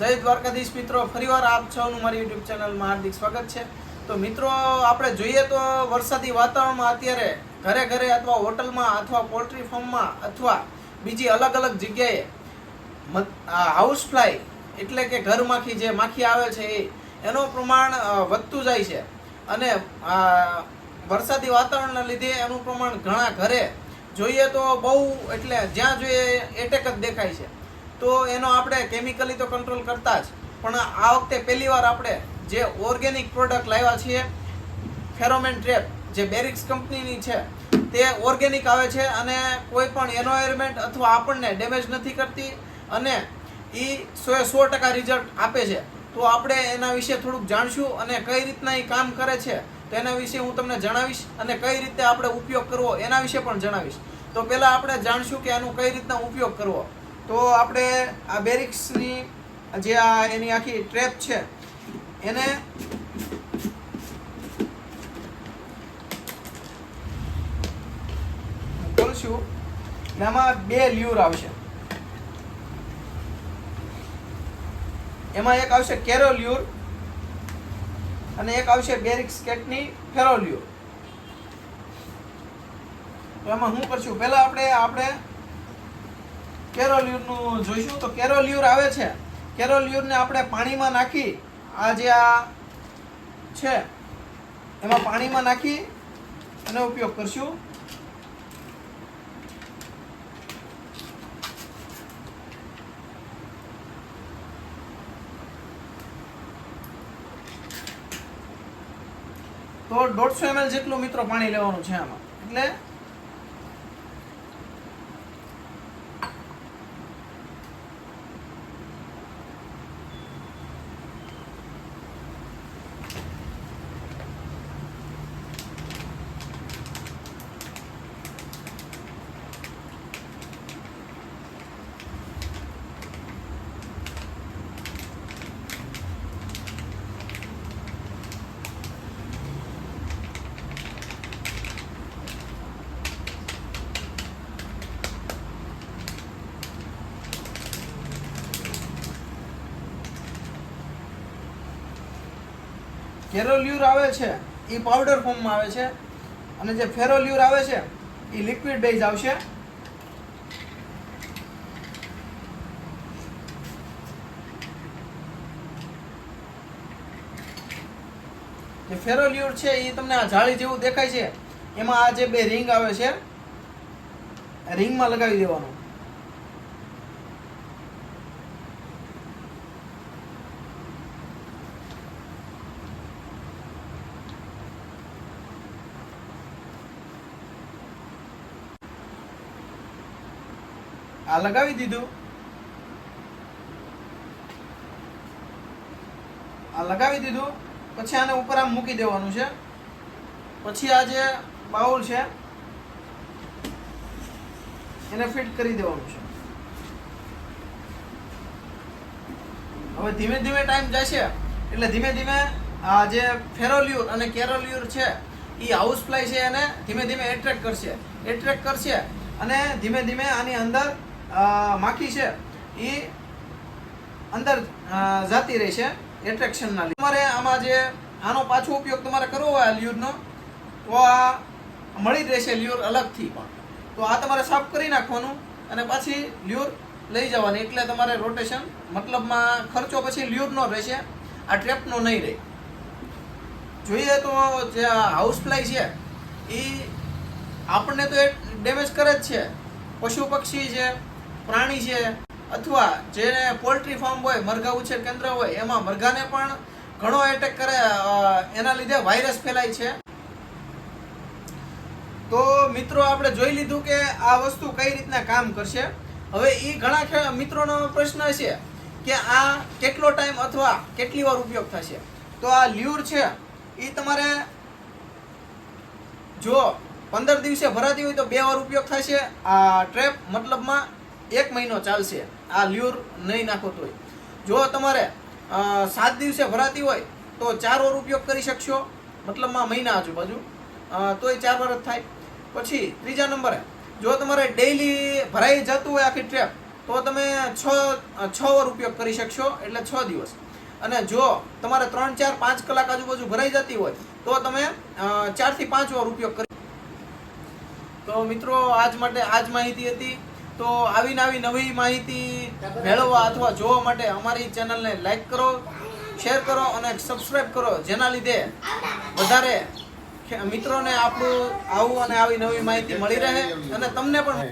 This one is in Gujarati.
જય દ્વારકાધીશ મિત્રો. ફરીવાર આપ સૌનું મારી યુટ્યુબ ચેનલમાં હાર્દિક સ્વાગત છે. તો મિત્રો, આપણે જોઈએ તો વરસાદી વાતાવરણમાં અત્યારે ઘરે ઘરે અથવા હોટલમાં અથવા પોલ્ટ્રી ફાર્મમાં અથવા બીજી અલગ અલગ જગ્યાએ હાઉસ ફ્લાય એટલે કે ઘર માખી જે માખી આવે છે એ, એનું પ્રમાણ વધતું જાય છે. અને વરસાદી વાતાવરણના લીધે એનું પ્રમાણ ઘણા ઘરે જોઈએ તો બહુ, એટલે જ્યાં જોઈએ એટેક જ દેખાય છે. તો એનો આપણે કેમિકલી તો કંટ્રોલ કરતા જ. પણ આ વખતે પહેલી વાર આપણે જે ઓર્ગેનિક પ્રોડક્ટ લાવ્યા છીએ ફેરોમેન ટ્રેપ જે બેરિક્સ કંપનીની છે, તે ઓર્ગેનિક આવે છે અને કોઈ પણ એન્વાયરમેન્ટ અથવા આપણને ડેમેજ નથી કરતી અને એ સો એ સો ટકા રિઝલ્ટ આપે છે. તો આપણે એના વિશે થોડુંક જાણશું અને કઈ રીતના એ કામ કરે છે તો એના વિશે હું તમને જણાવીશ અને કઈ રીતે આપણે ઉપયોગ કરવો એના વિશે પણ જણાવીશ. તો પહેલાં આપણે જાણશું કે આનું કઈ રીતના ઉપયોગ કરવો. તો આપણે આ બેરિક્સની જે આ એની આખી ટ્રેપ છે, એને ખોલશું ને આમાં બે લ્યુર આવશે. એમાં એક આવશે કેરો લ્યુર અને એક આવશે બેરિક્સ કેટની ફેરોલ્યુર તો એમાં હું કરશું? પહેલા આપણે આપણે કેરોલ્યુરનું જોઈશું તો કેરોલ્યુર આવે છે. કેરોલ્યુરને આપણે પાણીમાં નાખી આ જે આ છે, એમાં પાણીમાં નાખી અને ઉપયોગ કરશું. તો દોઢસો એમએલ જેટલું મિત્રો પાણી લેવાનું છે આમાં. એટલે કેરોલ્યુર આવે છે એ પાવડર ફોર્મમાં આવે છે. અને જે ફેરોલ્યુર આવે છે એ લિક્વિડ બેઝ આવશે. જે ફેરોલ્યુર છે એ તમને આ જાળી જેવું દેખાય છે. એમાં આ જે બે રિંગ આવે છે રિંગમાં લગાવી દેવાનું. આ લગાવી દીધું. આ લગાવી દીધું. પછી આને ઉપર આમ મૂકી દેવાનું છે. પછી આ જે બાઉલ છે, એને ફિટ કરી દેવાનું છે. હવે ધીમે ધીમે ટાઈમ જશે, એટલે ધીમે ધીમે આ જે ફેરોલ્યુર અને કેરોલ્યુર છે, એ હાઉસ છે એને ધીમે ધીમે એટ્રેક્ટ કરશે. એટ્રેક્ટ કરશે અને ધીમે ધીમે આની અંદર માખી છે એ અંદર જતી જાતી રહેશે એટ્રેક્શનના લીધે. તમારે આમાં જે આનો પાછો ઉપયોગ તમારે કરવો હોય આ લ્યુરનો, તો આ મળી રહેશે લ્યુર અલગથી પણ. તો આ તમારે સાફ કરી નાખવાનું અને પાછી લ્યુર લઈ જવાની. એટલે તમારે રોટેશન મતલબમાં ખર્ચો પછી લ્યુરનો રહેશે. આ ટ્રેપનો નહીં રહે. જોઈએ તો જે હાઉસ ફ્લાય છે એ આપણને તો એ ડેમેજ કરે જ છે. પશુ પક્ષી છે પ્રાણી છે, અથવા જેને પોલ્ટ્રી ફાર્મ હોય, મરઘા ઉછેર કેન્દ્ર હોય, એમાં મરઘાને પણ ઘણો એટેક કરે એના લીધે વાયરસ ફેલાય છે. તો મિત્રો, આપણે જોઈ લીધું કે આ વસ્તુ કઈ રીતના કામ કરશે. હવે એ ઘણા મિત્રોનો પ્રશ્ન છે કે આ કેટલો ટાઈમ અથવા કેટલી વાર ઉપયોગ થશે. તો આ લ્યુર છે એ તમારે જો પંદર દિવસે ભરાતી હોય તો બે વાર ઉપયોગ થશે. આ ટ્રેપ મતલબમાં એક મહિનો ચાલશે. આ લ્યુર નહીં નાખો તોય. જો તમારે સાત દિવસે ભરાતી હોય, તો ચાર વાર ઉપયોગ કરી શકશો. મતલબમાં મહિના આજુબાજુ. તોય ચાર વાર જ થાય. પછી ત્રીજા નંબરે, જો તમારે ડેઈલી ભરાઈ જતું હોય આખી ટ્રેપ તો તમે છ છ વાર ઉપયોગ કરી શકશો, એટલે છ દિવસ. અને જો તમારે ત્રણ, ચાર, પાંચ કલાક આજુબાજુ ભરાઈ જતી હોય, તો તમે ચારથી પાંચ વાર ઉપયોગ કરી તો મિત્રો, આજ માટે આજ માહિતી હતી. તો આવી આવી નવી માહિતી મેળવવા અથવા જોવા માટે અમારી ચેનલને લાઈક કરો, શેર કરો અને સબસ્ક્રાઇબ કરો, જેના લીધે વધારે મિત્રોને આપણું આવું અને આવી નવી માહિતી મળી રહે અને તમને પણ